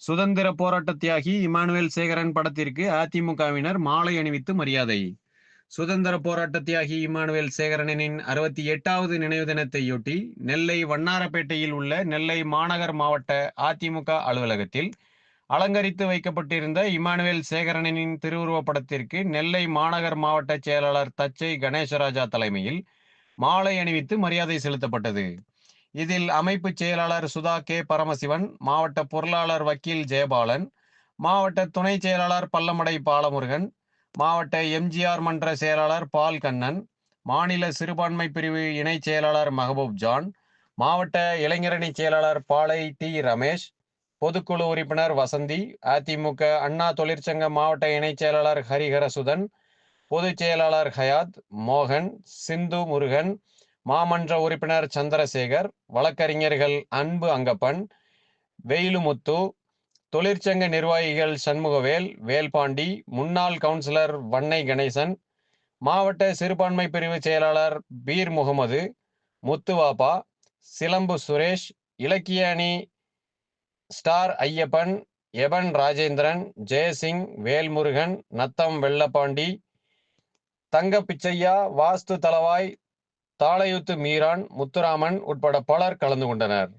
சுதந்திர போராட்ட தியாகி இமானுவேல் சேகரன் படத்திற்கு அதிமுகவினர் மாலை அணிவித்து மரியாதை. சுதந்திர போராட்ட தியாகி இமானுவேல் சேகரனின் அறுபத்தி எட்டாவது நினைவு தினத்தையொட்டி நெல்லை வண்ணாரப்பேட்டையில் உள்ள நெல்லை மாநகர் மாவட்ட அதிமுக அலுவலகத்தில் அலங்கரித்து வைக்கப்பட்டிருந்த இமானுவேல் சேகரனின் திருவுருவப் படத்திற்கு நெல்லை மாநகர் மாவட்ட செயலாளர் தச்சை கணேசராஜா தலைமையில் மாலை அணிவித்து மரியாதை செலுத்தப்பட்டது. இதில் அமைப்பு செயலாளர் சுதா கே. பரமசிவன் மாவட்ட பொருளாளர் வக்கீல் ஜெயபாலன் மாவட்ட துணை செயலாளர் பல்லமடை பாலமுருகன் மாவட்ட எம்ஜிஆர் மன்ற செயலாளர் பால் கண்ணன் மாநில சிறுபான்மை பிரிவு இணை செயலாளர் மஹபூப் ஜான் மாவட்ட இளைஞரணி செயலாளர் பாலை டி. ரமேஷ் பொதுக்குழு உறுப்பினர் வசந்தி அதிமுக அண்ணா தொழிற்சங்க மாவட்ட இணைச் செயலாளர் ஹரிஹரசுதன் பொதுச் செயலாளர் ஹயாத் மோகன் சிந்து முருகன் மாமன்ற உறுப்பினர் சந்திரசேகர் வழக்கறிஞர்கள் அன்பு அங்கப்பன் வெயிலுமுத்து தொழிற்சங்க நிர்வாகிகள் சண்முகவேல் வேல்பாண்டி முன்னாள் கவுன்சிலர் வன்னை கணேசன் மாவட்ட சிறுபான்மை பிரிவு செயலாளர் பீர் முகமது முத்துவாப்பா சிலம்பு சுரேஷ் இலக்கிய அணி ஸ்டார் ஐயப்பன் எபன் ராஜேந்திரன் ஜெயசிங் வேல்முருகன் நத்தம் வெள்ளப்பாண்டி தங்க பிச்சையா வாஸ்து தளவாய் தாளையுத்து மீரான் முத்துராமன் உட்பட பலர் கலந்து கொண்டனர்.